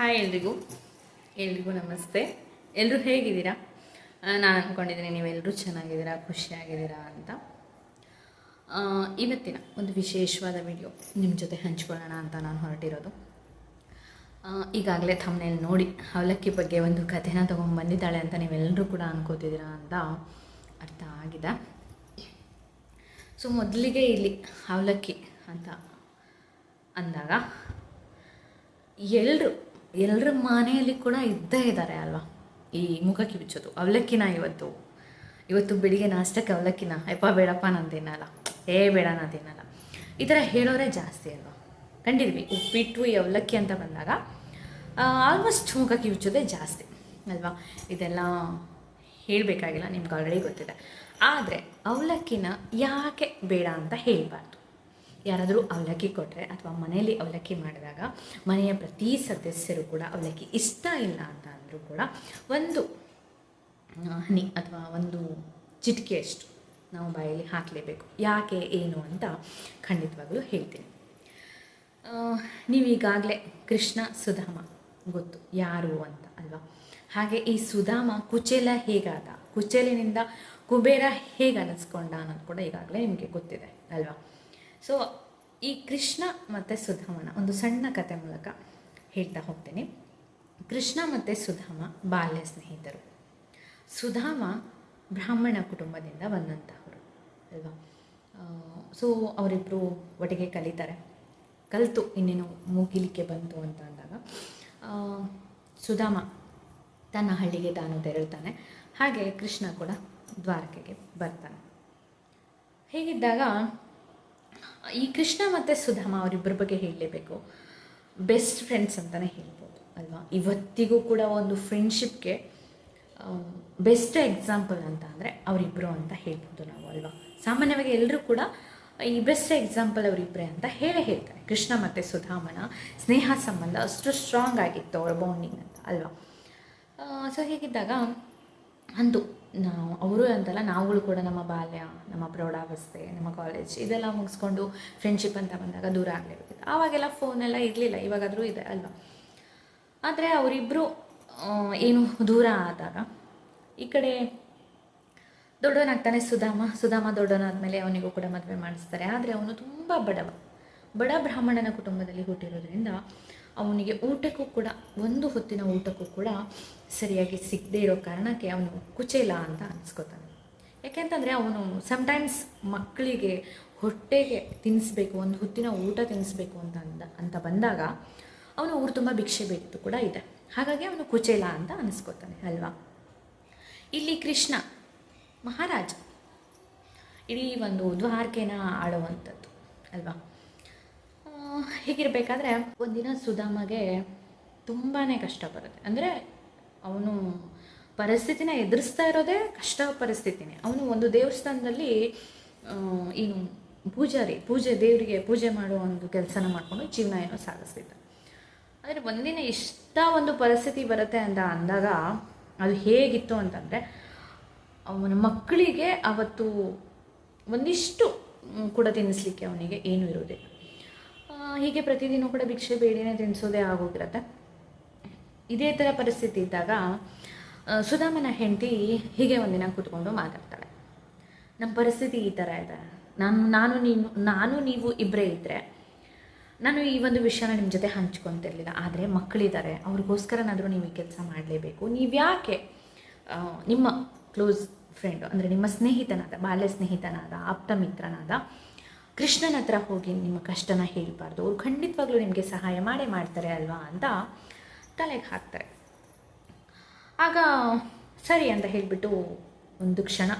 Hi ಎಲ್ರಿಗೂ. ಎಲ್ರಿಗೂ ನಮಸ್ತೆ. ಎಲ್ಲರೂ ಹೇಗಿದ್ದೀರಾ? ನಾನು ಅಂದ್ಕೊಂಡಿದ್ದೀನಿ ನೀವೆಲ್ಲರೂ ಚೆನ್ನಾಗಿದ್ದೀರಾ, ಖುಷಿಯಾಗಿದ್ದೀರಾ ಅಂತ. ಇವತ್ತಿನ ಒಂದು ವಿಶೇಷವಾದ ವಿಡಿಯೋ ನಿಮ್ಮ ಜೊತೆ ಹಂಚ್ಕೊಳ್ಳೋಣ ಅಂತ ನಾನು ಹೊರಟಿರೋದು. ಈಗಾಗಲೇ ತಮ್ಮನೇಲಿ ನೋಡಿ ಅವಲಕ್ಕಿ ಬಗ್ಗೆ ಒಂದು ಕಥೆನ ತೊಗೊಂಡ್ಬಂದಿದ್ದಾಳೆ ಅಂತ ನೀವೆಲ್ಲರೂ ಕೂಡ ಅನ್ಕೋತಿದ್ದೀರಾ ಅಂತ ಅರ್ಥ ಆಗಿದೆ. ಸೊ, ಮೊದಲಿಗೆ ಇಲ್ಲಿ ಅವಲಕ್ಕಿ ಅಂತ ಅಂದಾಗ ಎಲ್ಲರೂ ಎಲ್ಲರ ಮನೆಯಲ್ಲಿ ಕೂಡ ಇದ್ದೇ ಇದ್ದಾರೆ ಅಲ್ವಾ? ಈ ಮುಖ ಕಿವಿಚೋದು ಅವಲಕ್ಕಿನ ಇವತ್ತು. ಇವತ್ತು ಬೆಳಿಗ್ಗೆ ನಾಷ್ಟಕ್ಕೆ ಅವಲಕ್ಕಿನ. ಅಯ್ಯಪ್ಪ, ಬೇಡಪ್ಪ, ನಾನು ತಿನ್ನಲ್ಲ. ಏ, ಬೇಡ, ನಾನು ತಿನ್ನಲ್ಲ. ಈ ಥರ ಹೇಳೋರೇ ಜಾಸ್ತಿ ಅಲ್ವಾ? ಕಂಡಿದ್ವಿ ಉಪ್ಪಿಟ್ಟು, ಈ ಅವಲಕ್ಕಿ ಅಂತ ಬಂದಾಗ ಆಲ್ಮೋಸ್ಟ್ ಮುಖ ಕಿವಿಚೋದೇ ಜಾಸ್ತಿ ಅಲ್ವಾ? ಇದೆಲ್ಲ ಹೇಳಬೇಕಾಗಿಲ್ಲ, ನಿಮ್ಗೆ ಆಲ್ರೆಡಿ ಗೊತ್ತಿದೆ. ಆದರೆ ಅವಲಕ್ಕಿನ ಯಾಕೆ ಬೇಡ ಅಂತ ಹೇಳಬಾರ್ದು. ಯಾರಾದರೂ ಅವಲಕ್ಕಿ ಕೊಟ್ಟರೆ ಅಥವಾ ಮನೆಯಲ್ಲಿ ಅವಲಕ್ಕಿ ಮಾಡಿದಾಗ ಮನೆಯ ಪ್ರತಿ ಸದಸ್ಯರು ಕೂಡ ಅವಲಕ್ಕಿ ಇಷ್ಟ ಇಲ್ಲ ಅಂತ ಅಂದರೂ ಕೂಡ ಒಂದು ಹನಿ ಅಥವಾ ಒಂದು ಚಿಟಿಕೆಯಷ್ಟು ನಾವು ಬಾಯಲ್ಲಿ ಹಾಕಲೇಬೇಕು. ಯಾಕೆ, ಏನು ಅಂತ ಖಂಡಿತವಾಗಲೂ ಹೇಳ್ತೀನಿ. ನೀವೀಗಾಗಲೇ ಕೃಷ್ಣ ಸುಧಾಮ ಗೊತ್ತು. ಯಾರು ಅಂತ ಅಲ್ವಾ? ಹಾಗೆ ಈ ಸುಧಾಮ ಕುಚೇಲ ಹೇಗಾದ? ಕುಚೇಲಿನಿಂದ ಕುಬೇರ ಹೇಗೆ ಅನಿಸ್ಕೊಂಡ ಅನ್ನೋದು ಕೂಡ ಈಗಾಗಲೇ ನಿಮಗೆ ಗೊತ್ತಿದೆ ಅಲ್ವಾ? ಸೊ ಈ ಕೃಷ್ಣ ಮತ್ತು ಸುಧಾಮನ ಒಂದು ಸಣ್ಣ ಕತೆ ಮೂಲಕ ಹೇಳ್ತಾ ಹೋಗ್ತೀನಿ. ಕೃಷ್ಣ ಮತ್ತು ಸುಧಾಮ ಬಾಲ್ಯ ಸ್ನೇಹಿತರು. ಸುಧಾಮ ಬ್ರಾಹ್ಮಣ ಕುಟುಂಬದಿಂದ ಬಂದಂತಹವರು, ಅಲ್ವಾ? ಸೊ ಅವರಿಬ್ಬರು ಒಟ್ಟಿಗೆ ಕಲಿತಾರೆ. ಕಲಿತು, ಇನ್ನೇನು ಮುಗಿಲಿಕ್ಕೆ ಬಂತು ಅಂತ ಅಂದಾಗ ಸುಧಾಮ ತನ್ನ ಹಳ್ಳಿಗೆ ತಾನು ತೆರಳ್ತಾನೆ. ಹಾಗೆ ಕೃಷ್ಣ ಕೂಡ ದ್ವಾರಕೆಗೆ ಬರ್ತಾನೆ. ಹೀಗಿದ್ದಾಗ ಈ ಕೃಷ್ಣ ಮತ್ತು ಸುಧಾಮ ಅವರಿಬ್ಬರ ಬಗ್ಗೆ ಹೇಳಲೇಬೇಕು. ಬೆಸ್ಟ್ ಫ್ರೆಂಡ್ಸ್ ಅಂತಲೇ ಹೇಳ್ಬೋದು, ಅಲ್ವಾ? ಇವತ್ತಿಗೂ ಕೂಡ ಒಂದು ಫ್ರೆಂಡ್ಶಿಪ್ಗೆ ಬೆಸ್ಟ್ ಎಕ್ಸಾಂಪಲ್ ಅಂತ ಅಂದರೆ ಅವರಿಬ್ಬರು ಅಂತ ಹೇಳ್ಬೋದು ನಾವು, ಅಲ್ವಾ? ಸಾಮಾನ್ಯವಾಗಿ ಎಲ್ಲರೂ ಕೂಡ ಈ ಬೆಸ್ಟ್ ಎಕ್ಸಾಂಪಲ್ ಅವರಿಬ್ಬರೇ ಅಂತ ಹೇಳೇ ಹೇಳ್ತಾರೆ. ಕೃಷ್ಣ ಮತ್ತು ಸುಧಾಮನ ಸ್ನೇಹ ಸಂಬಂಧ ಅಷ್ಟು ಸ್ಟ್ರಾಂಗ್ ಆಗಿತ್ತು, ಅವರ ಬಾಂಡಿಂಗ್ ಅಂತ, ಅಲ್ವಾ? ಸೊ ಹೀಗಿದ್ದಾಗ ಅಂದು, ನಾವು, ಅವರು ಅಂತಲ್ಲ, ನಾವುಗಳು ಕೂಡ ನಮ್ಮ ಬಾಲ್ಯ, ನಮ್ಮ ಪ್ರೌಢಾವಸ್ಥೆ, ನಮ್ಮ ಕಾಲೇಜ್ ಇದೆಲ್ಲ ಮುಗಿಸ್ಕೊಂಡು ಫ್ರೆಂಡ್ಶಿಪ್ ಅಂತ ಬಂದಾಗ ದೂರ ಆಗಲೇಬೇಕಿತ್ತು ಆವಾಗೆಲ್ಲ ಫೋನೆಲ್ಲ ಇರಲಿಲ್ಲ, ಇವಾಗಾದರೂ ಇದೆ, ಅಲ್ವಾ? ಆದರೆ ಅವರಿಬ್ಬರು ಏನು ದೂರ ಆದಾಗ, ಈ ಕಡೆ ದೊಡ್ಡವನಾಗ್ತಾನೆ ಸುಧಾಮ ಸುಧಾಮ ದೊಡ್ಡವನಾದ್ಮೇಲೆ ಅವನಿಗೂ ಕೂಡ ಮದುವೆ ಮಾಡಿಸ್ತಾರೆ. ಆದರೆ ಅವನು ತುಂಬ ಬಡವ. ಬಡ ಬ್ರಾಹ್ಮಣನ ಕುಟುಂಬದಲ್ಲಿ ಹುಟ್ಟಿರೋದ್ರಿಂದ ಅವನಿಗೆ ಊಟಕ್ಕೂ ಕೂಡ, ಒಂದು ಹೊತ್ತಿನ ಊಟಕ್ಕೂ ಕೂಡ ಸರಿಯಾಗಿ ಸಿಗದೇ ಇರೋ ಕಾರಣಕ್ಕೆ ಅವನು ಕುಚೇಲ ಅಂತ ಅನಿಸ್ಕೋತಾನೆ. ಯಾಕೆಂತಂದರೆ ಅವನು ಸಮ್ಟೈಮ್ಸ್ ಮಕ್ಕಳಿಗೆ ಹೊಟ್ಟೆಗೆ ತಿನ್ನಿಸ್ಬೇಕು ಒಂದು ಹೊತ್ತಿನ ಊಟ ತಿನ್ನಿಸ್ಬೇಕು ಅಂತ ಅಂದ, ಅಂತ ಬಂದಾಗ ಅವನು ಊರು ತುಂಬ ಭಿಕ್ಷೆ ಬೇಕು ಕೂಡ ಇದೆ. ಹಾಗಾಗಿ ಅವನು ಕುಚೇಲ ಅಂತ ಅನಿಸ್ಕೋತಾನೆ, ಅಲ್ವಾ? ಇಲ್ಲಿ ಕೃಷ್ಣ, ಮಹಾರಾಜ. ಇಡೀ ಒಂದು ದ್ವಾರಕೆನ ಆಳುವಂಥದ್ದು, ಅಲ್ವಾ? ಹೀಗಿರಬೇಕಾದ್ರೆ ಒಂದಿನ ಸುಧಾಮಗೆ ತುಂಬಾ ಕಷ್ಟ ಬರುತ್ತೆ. ಅಂದರೆ ಅವನು ಪರಿಸ್ಥಿತಿನ ಎದುರಿಸ್ತಾ ಇರೋದೇ ಕಷ್ಟ ಪರಿಸ್ಥಿತಿನೇ. ಅವನು ಒಂದು ದೇವಸ್ಥಾನದಲ್ಲಿ ಏನು ಪೂಜಾರಿ, ಪೂಜೆ ದೇವರಿಗೆ ಪೂಜೆ ಮಾಡೋ ಒಂದು ಕೆಲಸನ ಮಾಡಿಕೊಂಡು ಜೀವನ ಏನೋ ಸಾಗಿಸ್ತಿದ್ದ. ಆದರೆ ಒಂದಿನ ಇಷ್ಟ ಒಂದು ಪರಿಸ್ಥಿತಿ ಬರುತ್ತೆ ಅಂತ ಅಂದಾಗ ಅದು ಹೇಗಿತ್ತು ಅಂತಂದರೆ, ಅವನ ಮಕ್ಕಳಿಗೆ ಅವತ್ತು ಒಂದಿಷ್ಟು ಕೂಡ ತಿನ್ನಿಸ್ಲಿಕ್ಕೆ ಅವನಿಗೆ ಏನೂ ಇರೋದಿಲ್ಲ ಹೀಗೆ ಪ್ರತಿದಿನ ಕೂಡ ಭಿಕ್ಷೆ ಬೇಡಿನೇ ತಿನ್ನಿಸೋದೇ ಆಗೋಗಿರತ್ತೆ. ಇದೇ ಥರ ಪರಿಸ್ಥಿತಿ ಇದ್ದಾಗ ಸುಧಾಮನ ಹೆಂಡತಿ ಹೀಗೆ ಒಂದಿನ ಕೂತ್ಕೊಂಡು ಮಾತಾಡ್ತಾಳೆ. ನಮ್ಮ ಪರಿಸ್ಥಿತಿ ಈ ಥರ ಇದೆ. ನಾನು ನಾನು ನೀನು, ನಾನು ನೀವು ಇಬ್ಬರೇ ಇದ್ದರೆ ನಾನು ಈ ಒಂದು ವಿಷಯನ ನಿಮ್ಮ ಜೊತೆ ಹಂಚ್ಕೊತಿರ್ಲಿಲ್ಲ. ಆದರೆ ಮಕ್ಕಳಿದ್ದಾರೆ ಅವ್ರಿಗೋಸ್ಕರನಾದರೂ ನೀವು ಈ ಕೆಲಸ ಮಾಡಲೇಬೇಕು. ನೀವು ಯಾಕೆ ನಿಮ್ಮ ಕ್ಲೋಸ್ ಫ್ರೆಂಡು, ಅಂದರೆ ನಿಮ್ಮ ಸ್ನೇಹಿತನಾದ, ಬಾಲ್ಯ ಸ್ನೇಹಿತನಾದ, ಆಪ್ತ ಮಿತ್ರನಾದ ಕೃಷ್ಣನ ಹತ್ರ ಹೋಗಿ ನಿಮ್ಮ ಕಷ್ಟನ ಹೇಳಬಾರ್ದು. ಅವ್ರು ಖಂಡಿತವಾಗ್ಲೂ ನಿಮಗೆ ಸಹಾಯ ಮಾಡೇ ಮಾಡ್ತಾರೆ ಅಲ್ವಾ ಅಂತ ತಲೆಗೆ ಹಾಕ್ತಾರೆ. ಆಗ ಸರಿ ಅಂತ ಹೇಳಿಬಿಟ್ಟು ಒಂದು ಕ್ಷಣ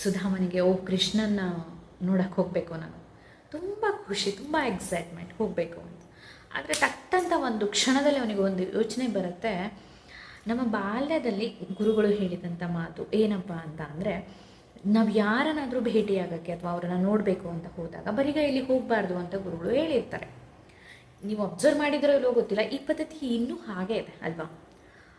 ಸುಧಾಮನಿಗೆ, ಓ ಕೃಷ್ಣನ ನೋಡಕ್ಕೆ ಹೋಗಬೇಕು ನಾನು. ತುಂಬ ಖುಷಿ, ತುಂಬ ಎಕ್ಸೈಟ್ಮೆಂಟ್ ಹೋಗಬೇಕು ಅಂತ. ಆದರೆ ತಕ್ಕಂಥ ಒಂದು ಕ್ಷಣದಲ್ಲಿ ಅವನಿಗೆ ಒಂದು ಯೋಚನೆ ಬರುತ್ತೆ. ನಮ್ಮ ಬಾಲ್ಯದಲ್ಲಿ ಗುರುಗಳು ಹೇಳಿದಂಥ ಮಾತು ಏನಪ್ಪ ಅಂತ ಅಂದರೆ ನಾವು ಯಾರನ್ನಾದರೂ ಭೇಟಿಯಾಗೋಕ್ಕೆ ಅಥವಾ ಅವರನ್ನು ನೋಡಬೇಕು ಅಂತ ಹೋದಾಗ ಇಲ್ಲಿ ಹೋಗಬಾರ್ದು ಅಂತ ಗುರುಗಳು ಹೇಳಿರ್ತಾರೆ. ನೀವು ಅಬ್ಸರ್ವ್ ಮಾಡಿದ್ರೆ ಇಲ್ಲೋ ಗೊತ್ತಿಲ್ಲ, ಈ ಪದ್ಧತಿ ಇನ್ನೂ ಹಾಗೆ ಇದೆ ಅಲ್ವಾ?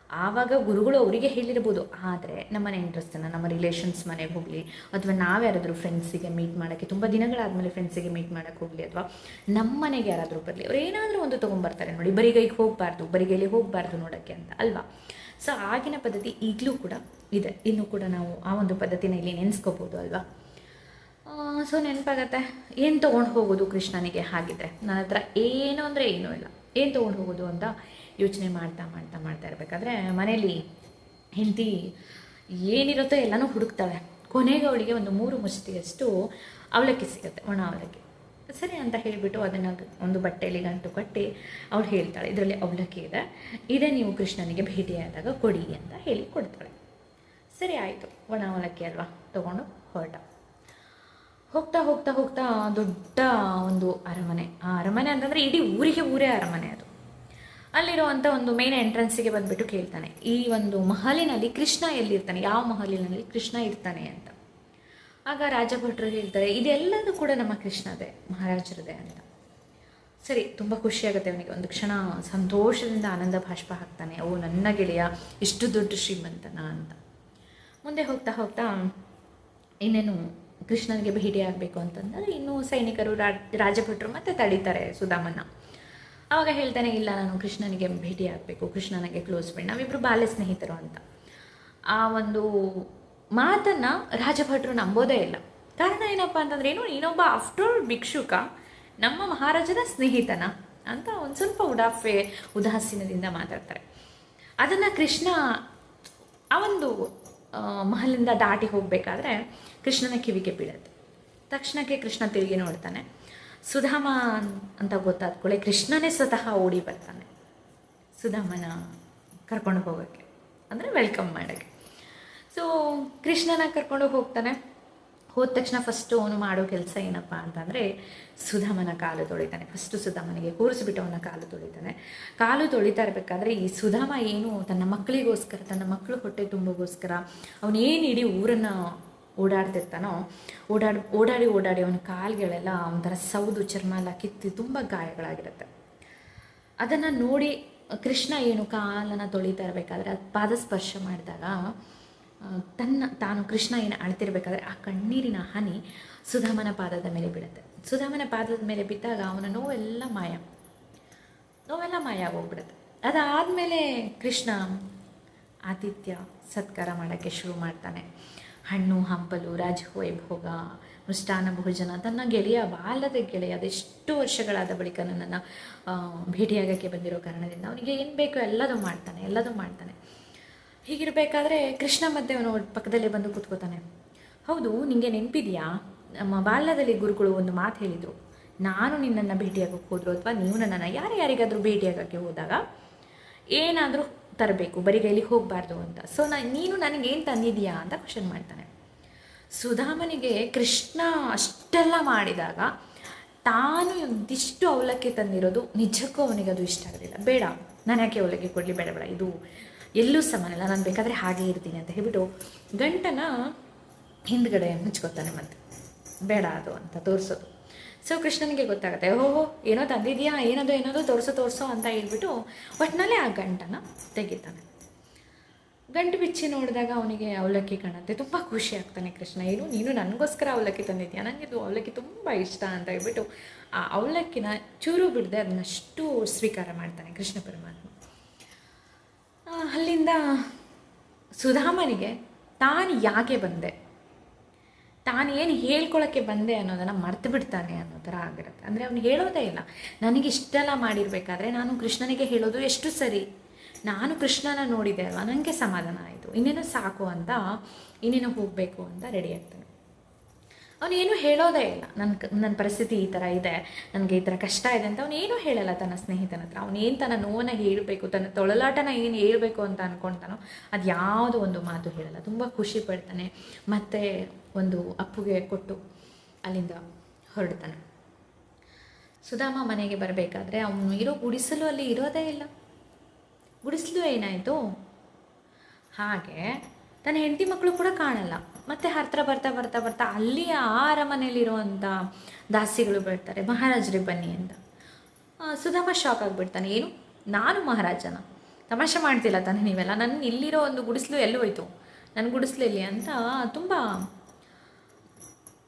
ಆವಾಗ ಗುರುಗಳು ಅವರಿಗೆ ಹೇಳಿರ್ಬೋದು, ಆದರೆ ನಮ್ಮ ನೆಂಟ್ರಸ್ತನ ನಮ್ಮ ರಿಲೇಷನ್ಸ್ ಮನೆಗೆ ಹೋಗಲಿ, ಅಥವಾ ನಾವ್ಯಾರಾದರೂ ಫ್ರೆಂಡ್ಸಿಗೆ ಮೀಟ್ ಮಾಡೋಕ್ಕೆ, ತುಂಬ ದಿನಗಳಾದಮೇಲೆ ಫ್ರೆಂಡ್ಸಿಗೆ ಮೀಟ್ ಮಾಡೋಕ್ಕೆ ಹೋಗಲಿ ಅಥವಾ ನಮ್ಮ ಮನೆಗೆ ಯಾರಾದರೂ ಬರಲಿ, ಅವ್ರು ಏನಾದರೂ ಒಂದು ತೊಗೊಂಬರ್ತಾರೆ ನೋಡಿ ಬರಿಗೈಗೆ ಹೋಗಬಾರ್ದು ಬರಿಗೈಲಿ ಹೋಗಬಾರ್ದು ನೋಡೋಕ್ಕೆ ಅಂತ, ಅಲ್ವಾ? ಸೊ ಆಗಿನ ಪದ್ಧತಿ ಈಗಲೂ ಕೂಡ ಇದೆ. ಇನ್ನೂ ಕೂಡ ನಾವು ಆ ಒಂದು ಪದ್ಧತಿನ ಇಲ್ಲಿ ನೆನೆಸ್ಕೋಬೋದು ಅಲ್ವಾ? ಸೊ, ನೆನಪಾಗತ್ತೆ. ಏನು ತೊಗೊಂಡು ಹೋಗೋದು ಕೃಷ್ಣನಿಗೆ ಹಾಗಿದ್ರೆ? ನನ್ನ ಹತ್ರ ಏನು ಅಂದರೆ ಏನೂ ಇಲ್ಲ. ಏನು ತೊಗೊಂಡು ಹೋಗೋದು ಅಂತ ಯೋಚನೆ ಮಾಡ್ತಾ ಮಾಡ್ತಾ ಮಾಡ್ತಾ ಇರಬೇಕಾದ್ರೆ, ಮನೇಲಿ ಹೆಂಡತಿ ಏನಿರುತ್ತೋ ಎಲ್ಲನೂ ಹುಡುಕ್ತಾಳೆ. ಕೊನೆಗೆ ಅವಳಿಗೆ ಒಂದು ಮೂರು ಮುಷ್ಟಿಯಷ್ಟು ಅವಲಕ್ಕಿ ಸಿಗುತ್ತೆ, ಒಣ ಅವಲಕ್ಕಿ. ಸರಿ ಅಂತ ಹೇಳಿಬಿಟ್ಟು ಅದನ್ನು ಒಂದು ಬಟ್ಟೆಯಲ್ಲಿ ಗಂಟು ಕಟ್ಟಿ ಅವಳು ಹೇಳ್ತಾಳೆ, ಇದರಲ್ಲಿ ಅವಲಕ್ಕಿ ಇದೆ, ಇದೇ ನೀವು ಕೃಷ್ಣನಿಗೆ ಭೇಟಿಯಾದಾಗ ಕೊಡಿ ಅಂತ ಹೇಳಿ ಕೊಡ್ತಾಳೆ. ಸರಿ ಆಯಿತು, ಒಣ ಅವಲಕ್ಕಿ ಅಲ್ವಾ, ತೊಗೊಂಡು ಹೊರಟ. ಹೋಗ್ತಾ ಹೋಗ್ತಾ ಹೋಗ್ತಾ ದೊಡ್ಡ ಒಂದು ಅರಮನೆ. ಆ ಅರಮನೆ ಅಂತಂದರೆ ಇಡೀ ಊರಿಗೆ ಊರೇ ಅರಮನೆ ಅದು. ಅಲ್ಲಿರುವಂಥ ಒಂದು ಮೇನ್ ಎಂಟ್ರೆನ್ಸಿಗೆ ಬಂದುಬಿಟ್ಟು ಕೇಳ್ತಾನೆ, ಈ ಒಂದು ಮಹಲಿನಲ್ಲಿ ಕೃಷ್ಣ ಎಲ್ಲಿರ್ತಾನೆ, ಯಾವ ಮಹಲಿನಲ್ಲಿ ಕೃಷ್ಣ ಇರ್ತಾನೆ ಅಂತ. ಆಗ ರಾಜಭಟ್ರು ಹೇಳ್ತಾರೆ ಇದೆಲ್ಲದೂ ಕೂಡ ನಮ್ಮ ಕೃಷ್ಣದೇ, ಮಹಾರಾಜರದೇ ಅಂತ. ಸರಿ, ತುಂಬ ಖುಷಿಯಾಗುತ್ತೆ ಅವನಿಗೆ. ಒಂದು ಕ್ಷಣ ಸಂತೋಷದಿಂದ ಆನಂದ ಭಾಷ್ಪ ಹಾಕ್ತಾನೆ, ಓ, ನನ್ನ ಗೆಳೆಯ, ಇಷ್ಟು ದೊಡ್ಡ ಶ್ರೀಮಂತನ ಅಂತ. ಮುಂದೆ ಹೋಗ್ತಾ ಹೋಗ್ತಾ, ಇನ್ನೇನು ಕೃಷ್ಣನಿಗೆ ಭೇಟಿ ಆಗಬೇಕು ಅಂತಂದರೆ ಇನ್ನೂ ಸೈನಿಕರು ರಾಜ್ ರಾಜಭಟ್ರು ಮತ್ತೆ ತಡೀತಾರೆ ಸುಧಾಮನ್ನ ಆವಾಗ ಹೇಳ್ತಾನೆ, ಇಲ್ಲ, ನಾನು ಕೃಷ್ಣನಿಗೆ ಭೇಟಿ ಆಗಬೇಕು, ಕೃಷ್ಣನಿಗೆ ಕ್ಲೋಸ್ ಫ್ರೆಂಡ್ ನಾವಿಬ್ಬರು ಬಾಲ್ಯ ಸ್ನೇಹಿತರು ಅಂತ. ಆ ಒಂದು ಮಾತನ್ನು ರಾಜಭಟ್ರು ನಂಬೋದೇ ಇಲ್ಲ. ಕಾರಣ ಏನಪ್ಪ ಅಂತಂದ್ರೆ ಏನು, ನೀನೊಬ್ಬ ಆಫ್ಟರ್ ಭಿಕ್ಷುಕ, ನಮ್ಮ ಮಹಾರಾಜನ ಸ್ನೇಹಿತನ ಅಂತ ಒಂದು ಸ್ವಲ್ಪ ಉಡಾಫೆ, ಉದಾಸೀನದಿಂದ ಮಾತಾಡ್ತಾರೆ. ಅದನ್ನು ಕೃಷ್ಣ, ಆ ಒಂದು ಮಹಲಿಂದ ದಾಟಿ ಹೋಗಬೇಕಾದ್ರೆ ಕೃಷ್ಣನ ಕಿವಿಗೆ ಬೀಳುತ್ತೆ. ತಕ್ಷಣಕ್ಕೆ ಕೃಷ್ಣ ತಿರುಗಿ ನೋಡ್ತಾನೆ. ಸುಧಾಮ ಅಂತ ಗೊತ್ತಾದ ಕೂಡಲೇ ಕೃಷ್ಣನೇ ಸ್ವತಃ ಓಡಿ ಬರ್ತಾನೆ. ಸುಧಾಮನ ಕರ್ಕೊಂಡು ಹೋಗೋಕ್ಕೆ, ಅಂದರೆ ವೆಲ್ಕಮ್ ಮಾಡೋಕ್ಕೆ. ಸೊ ಕೃಷ್ಣನ ಕರ್ಕೊಂಡು ಹೋಗ್ತಾನೆ. ಹೋದ ತಕ್ಷಣ ಫಸ್ಟು ಅವನು ಮಾಡೋ ಕೆಲಸ ಏನಪ್ಪ ಅಂತಂದರೆ, ಸುಧಾಮನ ಕಾಲು ತೊಳಿತಾನೆ. ಫಸ್ಟು ಸುಧಾಮನಿಗೆ ಕೂರಿಸ್ಬಿಟ್ಟು ಅವನ ಕಾಲು ತೊಳಿತಾನೆ. ಕಾಲು ತೊಳಿತಾ ಇರಬೇಕಾದ್ರೆ, ಈ ಸುಧಾಮ ಏನು ತನ್ನ ಮಕ್ಕಳಿಗೋಸ್ಕರ, ತನ್ನ ಮಕ್ಕಳು ಹೊಟ್ಟೆ ತುಂಬೋಗೋಸ್ಕರ ಅವನೇನು ಇಡೀ ಊರನ್ನು ಓಡಾಡ್ತಿರ್ತಾನೋ, ಓಡಾಡಿ ಓಡಾಡಿ ಓಡಾಡಿ ಅವನ ಕಾಲುಗಳೆಲ್ಲ ಒಂಥರ ಸೌದು, ಚರ್ಮ ಎಲ್ಲ ಕಿತ್ತಿ ತುಂಬ ಗಾಯಗಳಾಗಿರುತ್ತೆ. ಅದನ್ನು ನೋಡಿ ಕೃಷ್ಣ ಏನು ಕಾಲನ್ನು ತೊಳಿತಾ ಇರಬೇಕಾದ್ರೆ, ಅದು ಪಾದ ಸ್ಪರ್ಶ ಮಾಡಿದಾಗ ತನ್ನ, ತಾನು ಕೃಷ್ಣ ಏನು ಅಳ್ತಿರ್ಬೇಕಾದ್ರೆ ಆ ಕಣ್ಣೀರಿನ ಹನಿ ಸುಧಾಮನ ಪಾದದ ಮೇಲೆ ಬೀಳುತ್ತೆ. ಸುಧಾಮನ ಪಾದದ ಮೇಲೆ ಬಿದ್ದಾಗ ಅವನ ನೋವೆಲ್ಲ ಮಾಯ. ನೋವೆಲ್ಲ ಮಾಯ ಆಗೋಗ್ಬಿಡುತ್ತೆ. ಅದಾದಮೇಲೆ ಕೃಷ್ಣ ಆತಿಥ್ಯ ಸತ್ಕಾರ ಮಾಡೋಕ್ಕೆ ಶುರು ಮಾಡ್ತಾನೆ. ಹಣ್ಣು, ಹಂಪಲು ರಾಜವೈಭೋಗ ಮೃಷ್ಟಾನ ಭೋಜನ, ತನ್ನ ಗೆಳೆಯ, ಬಾಲದ ಗೆಳೆಯ, ಅದೆಷ್ಟು ವರ್ಷಗಳಾದ ಬಳಿಕ ನನ್ನನ್ನು ಭೇಟಿಯಾಗೋಕ್ಕೆ ಬಂದಿರೋ ಕಾರಣದಿಂದ ಅವನಿಗೆ ಏನು ಬೇಕೋ ಎಲ್ಲದೂ ಮಾಡ್ತಾನೆ ಎಲ್ಲದೂ ಮಾಡ್ತಾನೆ. ಹೀಗಿರಬೇಕಾದ್ರೆ ಕೃಷ್ಣ ಮಧ್ಯೆ ಅವನು ಪಕ್ಕದಲ್ಲೇ ಬಂದು ಕೂತ್ಕೋತಾನೆ. ಹೌದು ನಿಮಗೆ ನೆನಪಿದೆಯಾ? ನಮ್ಮ ಬಾಲ್ಯದಲ್ಲಿ ಗುರುಗಳು ಒಂದು ಮಾತು ಹೇಳಿದರು. ನಾನು ನಿನ್ನನ್ನು ಭೇಟಿಯಾಗೋಕ್ಕೆ ಹೋದ್ರು ಅಥವಾ ನೀವು ನನ್ನನ್ನು ಯಾರು ಯಾರಿಗಾದರೂ ಭೇಟಿಯಾಗೋಕ್ಕೆ ಹೋದಾಗ ಏನಾದರೂ ತರಬೇಕು, ಬರಿಗೈಲಿ ಹೋಗಬಾರ್ದು ಅಂತ. ಸೊ ನಾ ನೀನು ನನಗೇನು ತಂದಿದೀಯಾ ಅಂತ ಕ್ವಶನ್ ಮಾಡ್ತಾನೆ. ಸುಧಾಮನಿಗೆ ಕೃಷ್ಣ ಅಷ್ಟೆಲ್ಲ ಮಾಡಿದಾಗ ತಾನು ಒಂದಿಷ್ಟು ಅವಲಕ್ಕಿ ತಂದಿರೋದು ನಿಜಕ್ಕೂ ಅವನಿಗೆ ಅದು ಇಷ್ಟ ಆಗಲಿಲ್ಲ ಬೇಡ ನಾನು ಯಾಕೆ ಅವಲಕ್ಕಿ ಕೊಡಲಿ, ಬೇಡ ಬೇಡ. ಇದು ಎಲ್ಲೂ ಸಮಾನಲ್ಲ ನಾನು ಬೇಕಾದರೆ ಹಾಗೆ ಇರ್ತೀನಿ ಅಂತ ಹೇಳ್ಬಿಟ್ಟು ಗಂಟನ ಹಿಂದ್ಗಡೆ ಮುಚ್ಕೋತಾನೆ ಮತ್ತೆ. ಬೇಡ ಅದು ಅಂತ ತೋರಿಸೋದು. ಸೊ ಕೃಷ್ಣನಿಗೆ ಗೊತ್ತಾಗುತ್ತೆ, ಓಹೋ, ಏನೋ ತಂದಿದ್ಯಾ, ಏನದು ಏನದು, ತೋರಿಸೋ ತೋರಿಸೋ ಅಂತ ಹೇಳ್ಬಿಟ್ಟು ಒಟ್ಟಿನಲ್ಲೇ ಆ ಗಂಟನ ತೆಗಿತಾನೆ. ಗಂಟು ಬಿಚ್ಚಿ ನೋಡಿದಾಗ ಅವನಿಗೆ ಅವಲಕ್ಕಿ ಕಾಣುತ್ತೆ. ತುಂಬ ಖುಷಿ ಆಗ್ತಾನೆ ಕೃಷ್ಣ, ಏನು, ನೀನು ನನಗೋಸ್ಕರ ಅವಲಕ್ಕಿ ತಂದಿದ್ಯಾ? ಇದು ಅವಲಕ್ಕಿ ತುಂಬ ಇಷ್ಟ ಅಂತ ಹೇಳ್ಬಿಟ್ಟು ಆ ಅವಲಕ್ಕಿನ ಚೂರು ಬಿಡದೆ ಅದನ್ನಷ್ಟು ಸ್ವೀಕಾರ ಮಾಡ್ತಾನೆ ಕೃಷ್ಣ ಪರಮಾತ್ಮ. ಅಲ್ಲಿಂದ ಸುಧಾಮನಿಗೆ ತಾನು ಯಾಕೆ ಬಂದೆ? ತಾನು ಏನು ಹೇಳ್ಕೊಳ್ಳೋಕ್ಕೆ ಬಂದೆ ಅನ್ನೋದನ್ನು ಮರ್ತು ಬಿಡ್ತಾನೆ ಅನ್ನೋ ಥರ ಆಗಿರುತ್ತೆ. ಅಂದರೆ ಅವನು ಹೇಳೋದೇ ಇಲ್ಲ. ನನಗೆ ಇಷ್ಟೆಲ್ಲ ಮಾಡಿರಬೇಕಾದ್ರೆ ನಾನು ಕೃಷ್ಣನಿಗೆ ಹೇಳೋದು ಎಷ್ಟು ಸರಿ? ನಾನು ಕೃಷ್ಣನ ನೋಡಿದೆ ಅಲ್ವಾ? ನನಗೆ ಸಮಾಧಾನ ಆಯಿತು. ಇನ್ನೇನು ಸಾಕು ಅಂತ, ಇನ್ನೇನು ಹೋಗಬೇಕು ಅಂತ ರೆಡಿ ಆಗ್ತಾನೆ. ಅವನೇನು ಹೇಳೋದೇ ಇಲ್ಲ. ನನ್ನ ನನ್ನ ಪರಿಸ್ಥಿತಿ ಈ ಥರ ಇದೆ, ನನಗೆ ಈ ಥರ ಕಷ್ಟ ಇದೆ ಅಂತ ಅವನೇನು ಹೇಳಲ್ಲ ತನ್ನ ಸ್ನೇಹಿತನ ಹತ್ರ. ಅವನೇನು ತನ್ನ ನೋವನ್ನು ಹೇಳಬೇಕು, ತನ್ನ ತೊಳಲಾಟನ ಏನು ಹೇಳಬೇಕು ಅಂತ ಅಂದ್ಕೊಳ್ತಾನೋ ಅದು ಯಾವುದೋ ಒಂದು ಮಾತು ಹೇಳಲ್ಲ. ತುಂಬ ಖುಷಿ ಪಡ್ತಾನೆ, ಮತ್ತು ಒಂದು ಅಪ್ಪುಗೆ ಕೊಟ್ಟು ಅಲ್ಲಿಂದ ಹೊರಡ್ತಾನೆ. ಸುಧಾಮ ಮನೆಗೆ ಬರಬೇಕಾದ್ರೆ ಅವನು ಇರೋ ಗುಡಿಸಲು ಅಲ್ಲಿ ಇರೋದೇ ಇಲ್ಲ. ಗುಡಿಸಲು ಏನಾಯಿತು? ಹಾಗೆ ತನ್ನ ಹೆಂಡತಿ ಮಕ್ಕಳು ಕೂಡ ಕಾಣಲ್ಲ. ಮತ್ತೆ ಹತ್ರ ಬರ್ತಾ ಬರ್ತಾ ಬರ್ತಾ ಅಲ್ಲಿ ಆ ಅರಮನೆಯಲ್ಲಿರುವಂಥ ದಾಸಿಗಳು ಬರ್ತಾರೆ ಮಹಾರಾಜರೇ ಬನ್ನಿ ಅಂತ. ಸುಧಾಮ ಶಾಕ್ ಆಗಿಬಿಡ್ತಾನೆ. ಏನು? ನಾನು ಮಹಾರಾಜನ. ತಮಾಷೆ ಮಾಡ್ತಿಲ್ಲ ತಾನೆ ನೀವೆಲ್ಲ. ನನ್ನ ಇಲ್ಲಿರೋ ಒಂದು ಗುಡಿಸ್ಲು ಎಲ್ಲಿ ಹೋಯ್ತು? ನನ್ನ ಗುಡಿಸ್ಲು ಎಲ್ಲಿ ಅಂತ ತುಂಬ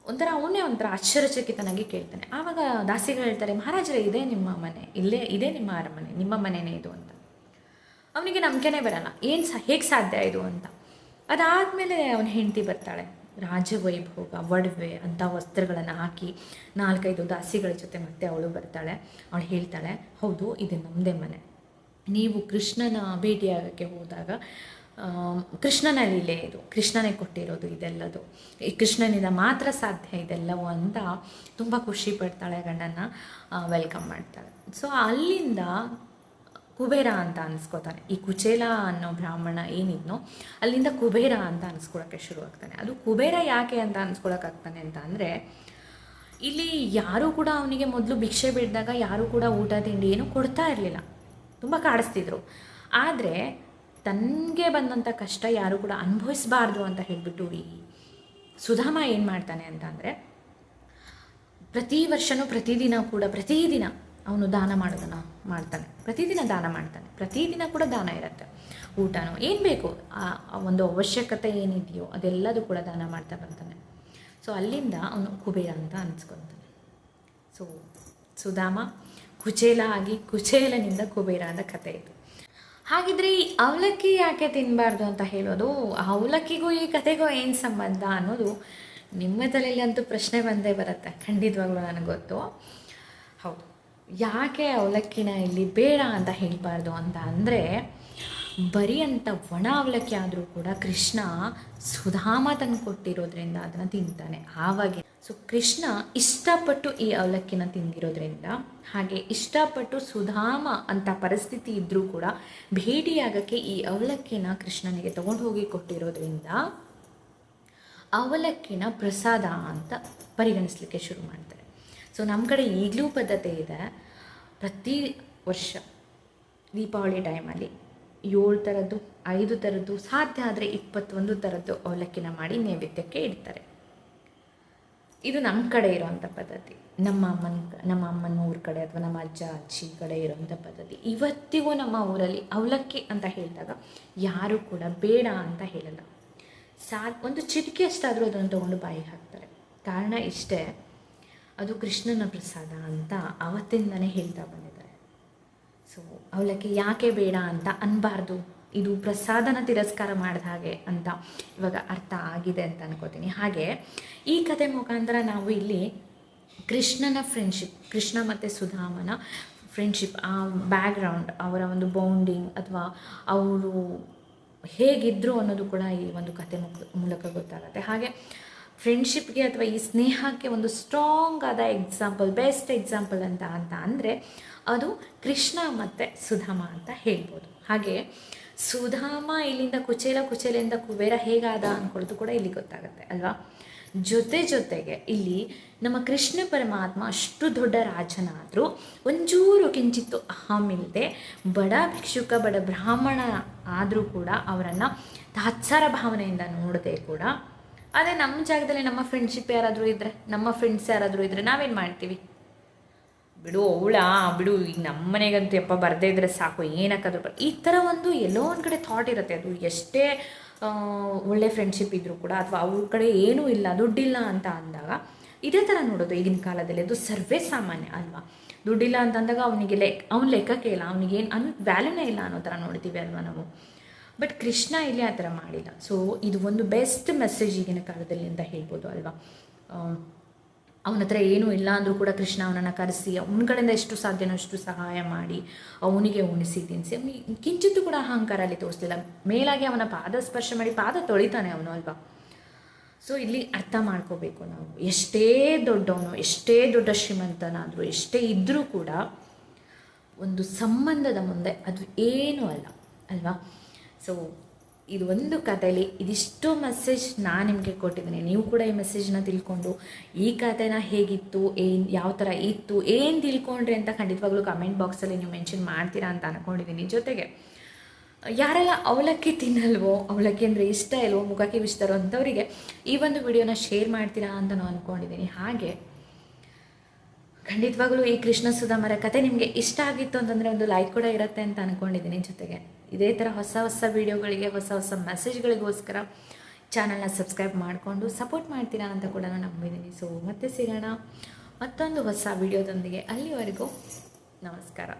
ಒಂಥರ ಅವನೇ ಒಂಥರ ಆಶ್ಚರ್ಯಚಕಿತನಾಗಿ ಕೇಳ್ತಾನೆ. ಆವಾಗ ದಾಸಿಗಳು ಹೇಳ್ತಾರೆ, ಮಹಾರಾಜರೇ, ಇದೇ ನಿಮ್ಮ ಮನೆ. ಇಲ್ಲೇ, ಇದೇ ನಿಮ್ಮ ಅರಮನೆ. ನಿಮ್ಮ ಮನೆಯೇ ಇದು ಅಂತ. ಅವನಿಗೆ ನಂಬಿಕೆನೇ ಬರಲ್ಲ. ಏನು ಸಾ, ಹೇಗೆ ಸಾಧ್ಯ ಇದು ಅಂತ. ಅದಾದಮೇಲೆ ಅವನ ಹೆಂಡತಿ ಬರ್ತಾಳೆ. ರಾಜವೈಭೋಗ, ಒಡವೆ ಅಂತ ವಸ್ತ್ರಗಳನ್ನು ಹಾಕಿ ನಾಲ್ಕೈದು ದಾಸಿಗಳ ಜೊತೆ ಮತ್ತೆ ಅವಳು ಬರ್ತಾಳೆ. ಅವಳು ಹೇಳ್ತಾಳೆ, ಹೌದು, ಇದು ನಮ್ಮದೇ ಮನೆ. ನೀವು ಕೃಷ್ಣನ ಭೇಟಿಯಾಗೋಕ್ಕೆ ಹೋದಾಗ ಕೃಷ್ಣನ ಲೀಲೆ ಇದು, ಕೃಷ್ಣನೇ ಕೊಟ್ಟಿರೋದು ಇದೆಲ್ಲದು. ಈ ಕೃಷ್ಣನಿಂದ ಮಾತ್ರ ಸಾಧ್ಯ ಇದೆಲ್ಲವೂ ಅಂತ ತುಂಬ ಖುಷಿ ಪಡ್ತಾಳೆ ಗಂಡನ ವೆಲ್ಕಮ್ ಮಾಡ್ತಾಳೆ. ಸೊ ಅಲ್ಲಿಂದ ಕುಬೇರ ಅಂತ ಅನ್ಸ್ಕೋತಾನೆ. ಈ ಕುಚೇಲ ಅನ್ನೋ ಬ್ರಾಹ್ಮಣ ಏನಿದ್ನೋ, ಅಲ್ಲಿಂದ ಕುಬೇರ ಅಂತ ಅನ್ಸ್ಕೊಳಕ್ಕೆ ಶುರು ಆಗ್ತಾನೆ ಅದು ಕುಬೇರ ಯಾಕೆ ಅಂತ ಅನ್ಸ್ಕೊಳಕ್ಕಾಗ್ತಾನೆ ಅಂತ ಅಂದರೆ, ಇಲ್ಲಿ ಯಾರೂ ಕೂಡ ಅವನಿಗೆ ಮೊದಲು ಭಿಕ್ಷೆ ಬಿಡಿದಾಗ ಯಾರೂ ಕೂಡ ಊಟ, ತಿಂಡಿ ಏನು ಕೊಡ್ತಾ ಇರಲಿಲ್ಲ. ತುಂಬ ಕಾಡಿಸ್ತಿದ್ರು. ಆದರೆ ತನಗೆ ಬಂದಂಥ ಕಷ್ಟ ಯಾರೂ ಕೂಡ ಅನುಭವಿಸಬಾರ್ದು ಅಂತ ಹೇಳಿಬಿಟ್ಟು ಈ ಸುಧಾಮ ಏನು ಮಾಡ್ತಾನೆ ಅಂತ ಅಂದರೆ, ಪ್ರತಿ ವರ್ಷನೂ ಪ್ರತಿದಿನ ಕೂಡ, ಪ್ರತಿದಿನ ಅವನು ದಾನ ಮಾಡೋದನ್ನು ಮಾಡ್ತಾನೆ. ಪ್ರತಿದಿನ ದಾನ ಮಾಡ್ತಾನೆ. ಪ್ರತಿದಿನ ಕೂಡ ದಾನ ಇರುತ್ತೆ. ಊಟನೂ ಏನು ಬೇಕು? ಆ ಒಂದು ಅವಶ್ಯಕತೆ ಏನಿದೆಯೋ ಅದೆಲ್ಲದೂ ಕೂಡ ದಾನ ಮಾಡ್ತಾ ಬರ್ತಾನೆ ಸೊ ಅಲ್ಲಿಂದ ಅವನು ಕುಬೇರ ಅಂತ ಅನ್ಸ್ಕೊತಾನೆ. ಸೊ ಸುಧಾಮ ಕುಚೇಲ ಆಗಿ ಕುಚೇಲನಿಂದ ಕುಬೇರ ಅಂತ ಕಥೆ ಇದು ಹಾಗಿದ್ರೆ ಈ ಅವಲಕ್ಕಿ ಯಾಕೆ ತಿನ್ನಬಾರ್ದು ಅಂತ ಹೇಳೋದು ಅವಲಕ್ಕಿಗೂ ಈ ಕತೆಗೂ ಏನು ಸಂಬಂಧ ಅನ್ನೋದು ನಿಮ್ಮ ತಲೆಯಲ್ಲಿ ಅಂತೂ ಪ್ರಶ್ನೆ ಬಂದೇ ಬರುತ್ತೆ. ಖಂಡಿತವಾಗ್ಲೂ ನನಗೆ ಗೊತ್ತು. ಹೌದು. ಯಾಕೆ ಅವಲಕ್ಕಿನ ಇಲ್ಲಿ ಬೇಡ ಅಂತ ಹೇಳಬಾರ್ದು ಅಂತ ಅಂದರೆ, ಬರೀ ಅಂತ ಒಣ ಅವಲಕ್ಕಿ ಆದರೂ ಕೂಡ ಕೃಷ್ಣ ಸುಧಾಮ ತಂದು ಕೊಟ್ಟಿರೋದ್ರಿಂದ ಅದನ್ನು ತಿಂತಾನೆ. ಆವಾಗ ಸೊ ಕೃಷ್ಣ ಇಷ್ಟಪಟ್ಟು ಈ ಅವಲಕ್ಕಿನ ತಿಂದಿರೋದ್ರಿಂದ, ಹಾಗೆ ಇಷ್ಟಪಟ್ಟು ಸುಧಾಮ ಅಂತ ಪರಿಸ್ಥಿತಿ ಇದ್ದರೂ ಕೂಡ ಭೇಟಿಯಾಗಕ್ಕೆ ಈ ಅವಲಕ್ಕಿನ ಕೃಷ್ಣನಿಗೆ ತಗೊಂಡು ಹೋಗಿ ಕೊಟ್ಟಿರೋದ್ರಿಂದ ಅವಲಕ್ಕಿನ ಪ್ರಸಾದ ಅಂತ ಪರಿಗಣಿಸ್ಲಿಕ್ಕೆ ಶುರು ಮಾಡ್ತಾರೆ. ಸೊ ನಮ್ಮ ಕಡೆ ಈಗಲೂ ಪದ್ಧತಿ ಇದೆ. ಪ್ರತಿ ವರ್ಷ ದೀಪಾವಳಿ ಟೈಮಲ್ಲಿ ಏಳು ಥರದ್ದು ಐದು ಥರದ್ದು ಸಾಧ್ಯ ಆದರೆ ಇಪ್ಪತ್ತೊಂದು ಥರದ್ದು ಅವಲಕ್ಕಿನ ಮಾಡಿ ನೈವೇದ್ಯಕ್ಕೆ ಇಡ್ತಾರೆ. ಇದು ನಮ್ಮ ಕಡೆ ಇರೋವಂಥ ಪದ್ಧತಿ. ನಮ್ಮ ಅಮ್ಮನ ನಮ್ಮ ಅಮ್ಮನ ಊರ ಕಡೆ ಅಥವಾ ನಮ್ಮ ಅಜ್ಜ, ಅಜ್ಜಿ ಕಡೆ ಇರೋವಂಥ ಪದ್ಧತಿ. ಇವತ್ತಿಗೂ ನಮ್ಮ ಊರಲ್ಲಿ ಅವಲಕ್ಕಿ ಅಂತ ಹೇಳಿದಾಗ ಯಾರೂ ಕೂಡ ಬೇಡ ಅಂತ ಹೇಳಲ್ಲ. ಸಾ ಒಂದು ಚಿಟಿಕೆ ಅಷ್ಟಾದರೂ ಅದನ್ನು ತೊಗೊಂಡು ಬಾಯಿಗೆ ಹಾಕ್ತಾರೆ. ಕಾರಣ ಇಷ್ಟೇ ಅದು ಕೃಷ್ಣನ ಪ್ರಸಾದ ಅಂತ ಅವತ್ತಿಂದನೇ ಹೇಳ್ತಾ ಬಂದಿದ್ದಾರೆ. ಸೊ ಅವಲಕ್ಕಿ ಯಾಕೆ ಬೇಡ ಅಂತ ಅನ್ಬಾರ್ದು. ಇದು ಪ್ರಸಾದನ ತಿರಸ್ಕಾರ ಮಾಡಿದ ಹಾಗೆ ಅಂತ ಇವಾಗ ಅರ್ಥ ಆಗಿದೆ ಅಂತ ಅನ್ಕೋತೀನಿ. ಹಾಗೆ, ಈ ಕತೆ ಮುಖಾಂತರ ನಾವು ಇಲ್ಲಿ ಕೃಷ್ಣನ ಫ್ರೆಂಡ್ಶಿಪ್ ಕೃಷ್ಣ ಮತ್ತು ಸುಧಾಮನ ಫ್ರೆಂಡ್ಶಿಪ್ ಆ ಬ್ಯಾಕ್ಗ್ರೌಂಡ್ ಅವರ ಒಂದು ಬೌಂಡಿಂಗ್ ಅಥವಾ ಅವರು ಹೇಗಿದ್ರು ಅನ್ನೋದು ಕೂಡ ಈ ಒಂದು ಕತೆ ಮುಖ, ಮೂಲಕ ಗೊತ್ತಾಗುತ್ತೆ. ಹಾಗೆ ಫ್ರೆಂಡ್ಶಿಪ್ಗೆ ಅಥವಾ ಈ ಸ್ನೇಹಕ್ಕೆ ಒಂದು ಸ್ಟ್ರಾಂಗ್ ಆದ ಎಕ್ಸಾಂಪಲ್ ಬೆಸ್ಟ್ ಎಕ್ಸಾಂಪಲ್ ಅಂತ ಅಂತ ಅಂದರೆ ಅದು ಕೃಷ್ಣ ಮತ್ತು ಸುಧಾಮ ಅಂತ ಹೇಳ್ಬೋದು. ಹಾಗೆ ಸುಧಾಮ ಇಲ್ಲಿಂದ ಕುಚೇಲ ಕುಚೇಲೆಯಿಂದ ಕುಬೇರ ಹೇಗಾದ ಅಂದ್ಕೊಳ್ಳೋದು ಕೂಡ ಇಲ್ಲಿ ಗೊತ್ತಾಗುತ್ತೆ, ಅಲ್ವಾ? ಜೊತೆ ಜೊತೆಗೆ ಇಲ್ಲಿ ನಮ್ಮ ಕೃಷ್ಣ ಪರಮಾತ್ಮ ಅಷ್ಟು ದೊಡ್ಡ ರಾಜನಾದರೂ ಒಂಚೂರು ಕಿಂಚಿತ್ತು ಇಲ್ಲದೆ ಬಡ ಭಿಕ್ಷುಕ, ಬಡ ಬ್ರಾಹ್ಮಣ ಆದರೂ ಕೂಡ ಅವರನ್ನು ತಾತ್ಸಾರ ಭಾವನೆಯಿಂದ ನೋಡದೆ ಕೂಡ ಅದೇ ನಮ್ಮ ಜಾಗದಲ್ಲಿ ನಮ್ಮ ಫ್ರೆಂಡ್ಶಿಪ್ ಯಾರಾದರೂ ಇದ್ದರೆ ನಮ್ಮ ಫ್ರೆಂಡ್ಸ್ ಯಾರಾದರೂ ಇದ್ದರೆ ನಾವೇನು ಮಾಡ್ತೀವಿ? ಬಿಡು ಅವಳಾ, ಬಿಡು ಈಗ ನಮ್ಮ ಮನೆಗಂತೂ ಯಪ್ಪ ಬರದೇ ಇದ್ರೆ ಸಾಕು, ಏನಕ್ಕಾದ್ರೂ ಬರ್, ಈ ಥರ ಒಂದು ಎಲ್ಲೋ ಒಂದು ಕಡೆ ಥಾಟ್ ಇರುತ್ತೆ. ಅದು ಎಷ್ಟೇ ಒಳ್ಳೆ ಫ್ರೆಂಡ್ಶಿಪ್ ಇದ್ದರೂ ಕೂಡ ಅಥವಾ ಅವ್ರ ಕಡೆ ಏನೂ ಇಲ್ಲ, ದುಡ್ಡಿಲ್ಲ ಅಂತ ಅಂದಾಗ, ಇದೇ ಥರ ನೋಡೋದು ಈಗಿನ ಕಾಲದಲ್ಲಿ. ಅದು ಸರ್ವೇ ಸಾಮಾನ್ಯ ಅಲ್ವಾ? ದುಡ್ಡಿಲ್ಲ ಅಂತ ಅಂದಾಗ ಅವನಿಗೆ ಲೆಕ್, ಅವ್ನು ಲೆಕ್ಕಕ್ಕೆ ಇಲ್ಲ ಅವನಿಗೆ ಏನು ಅನ್ ವ್ಯಾಲ್ಯೂನೇ ಇಲ್ಲ ಅನ್ನೋ ಥರ ನೋಡ್ತೀವಿ ಅಲ್ವಾ ನಾವು? ಬಟ್ ಕೃಷ್ಣ ಇಲ್ಲಿ ಆ ಥರ ಮಾಡಿಲ್ಲ. ಸೊ ಇದು ಒಂದು ಬೆಸ್ಟ್ ಮೆಸೇಜ್ ಈಗಿನ ಕಾಲದಲ್ಲಿ ಅಂತ ಹೇಳ್ಬೋದು ಅಲ್ವಾ? ಅವನ ಹತ್ರ ಏನೂ ಇಲ್ಲ ಅಂದರೂ ಕೂಡ ಕೃಷ್ಣ ಅವನನ್ನು ಕರೆಸಿ, ಅವನ ಕಡೆಯಿಂದ ಎಷ್ಟು ಸಾಧ್ಯನೋ ಅಷ್ಟು ಸಹಾಯ ಮಾಡಿ, ಅವನಿಗೆ ಉಣಿಸಿ ತಿನ್ನಿಸಿ ಅವನಿಗೆ ಕಿಂಚಿತ್ತೂ ಕೂಡ ಅಹಂಕಾರ ಅಲ್ಲಿ ತೋರಿಸಲಿಲ್ಲ. ಮೇಲಾಗಿ ಅವನ ಪಾದ ಸ್ಪರ್ಶ ಮಾಡಿ ಪಾದ ತೊಳಿತಾನೆ ಅವನು, ಅಲ್ವಾ? ಸೊ ಇಲ್ಲಿ ಅರ್ಥ ಮಾಡ್ಕೋಬೇಕು ನಾವು. ಎಷ್ಟೇ ದೊಡ್ಡವನು, ಎಷ್ಟೇ ದೊಡ್ಡ ಶ್ರೀಮಂತನಾದರೂ, ಎಷ್ಟೇ ಇದ್ದರೂ ಕೂಡ ಒಂದು ಸಂಬಂಧದ ಮುಂದೆ ಅದು ಏನೂ ಅಲ್ಲ, ಅಲ್ವಾ? ಸೊ ಇದು ಒಂದು ಕಥೆಯಲ್ಲಿ ಇದಿಷ್ಟು ಮೆಸೇಜ್ ನಾನು ನಿಮಗೆ ಕೊಟ್ಟಿದ್ದೀನಿ. ನೀವು ಕೂಡ ಈ ಮೆಸೇಜ್ನ ತಿಳ್ಕೊಂಡು, ಈ ಕಥೆನ ಹೇಗಿತ್ತು, ಏನು, ಯಾವ ಥರ ಇತ್ತು, ಏನು ತಿಳ್ಕೊಂಡ್ರಿ ಅಂತ ಖಂಡಿತವಾಗ್ಲೂ ಕಮೆಂಟ್ ಬಾಕ್ಸಲ್ಲಿ ನೀವು ಮೆನ್ಷನ್ ಮಾಡ್ತೀರಾ ಅಂತ ಅಂದ್ಕೊಂಡಿದ್ದೀನಿ ಜೊತೆಗೆ, ಯಾರೆಲ್ಲ ಅವಲಕ್ಕಿ ತಿನ್ನಲ್ವೋ, ಅವಲಕ್ಕಿ ಅಂದರೆ ಇಷ್ಟ ಇಲ್ವೋ, ಮುಖಕ್ಕೆ ಇಷ್ಟರೋ ಅಂಥವರಿಗೆ ಈ ಒಂದು ವಿಡಿಯೋನ ಶೇರ್ ಮಾಡ್ತೀರಾ ಅಂತ ನಾನು ಅಂದ್ಕೊಂಡಿದ್ದೀನಿ ಹಾಗೆ ಖಂಡಿತವಾಗ್ಲೂ ಈ ಕೃಷ್ಣ ಸುಧಾಮರ ಕತೆ ನಿಮಗೆ ಇಷ್ಟ ಆಗಿತ್ತು ಅಂತಂದರೆ ಒಂದು ಲೈಕ್ ಕೂಡ ಇರುತ್ತೆ ಅಂತ ಅಂದ್ಕೊಂಡಿದ್ದೀನಿ ಜೊತೆಗೆ. ಇದೇ ಥರ ಹೊಸ ಹೊಸ ವೀಡಿಯೋಗಳಿಗೆ, ಹೊಸ ಹೊಸ ಮೆಸೇಜ್ಗಳಿಗೋಸ್ಕರ ಚಾನಲ್ನ ಸಬ್ಸ್ಕ್ರೈಬ್ ಮಾಡಿಕೊಂಡು ಸಪೋರ್ಟ್ ಮಾಡ್ತೀರಾ ಅಂತ ಕೂಡ ನಾನು ನಂಬಿದ್ದೀನಿ. ಸೊ ಮತ್ತೆ ಸಿಗೋಣ ಮತ್ತೊಂದು ಹೊಸ ವೀಡಿಯೋದೊಂದಿಗೆ. ಅಲ್ಲಿವರೆಗೂ ನಮಸ್ಕಾರ.